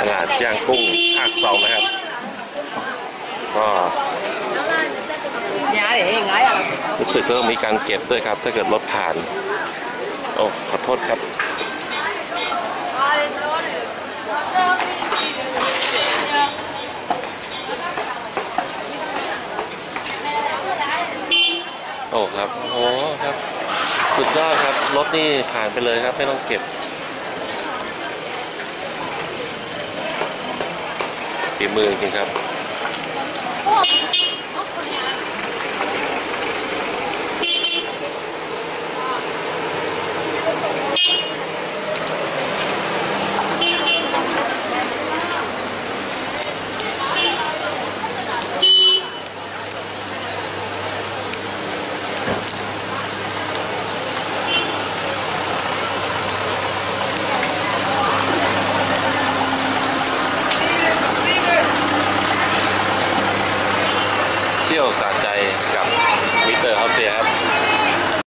ตลาดย่างกุ้งภาคสองนะครับ ก็รู้สึกว่ามีการเก็บด้วยครับ ถ้าเกิดรถผ่าน โอ้ขอโทษครับโอ้ครับ โอ้ครับ สุดยอดครับ รถนี่ผ่านไปเลยครับ ไม่ต้องเก็บ ฝีมือจริงครับ ที่ยวสะใจกับมิสเตอร์เฮาเซียครับ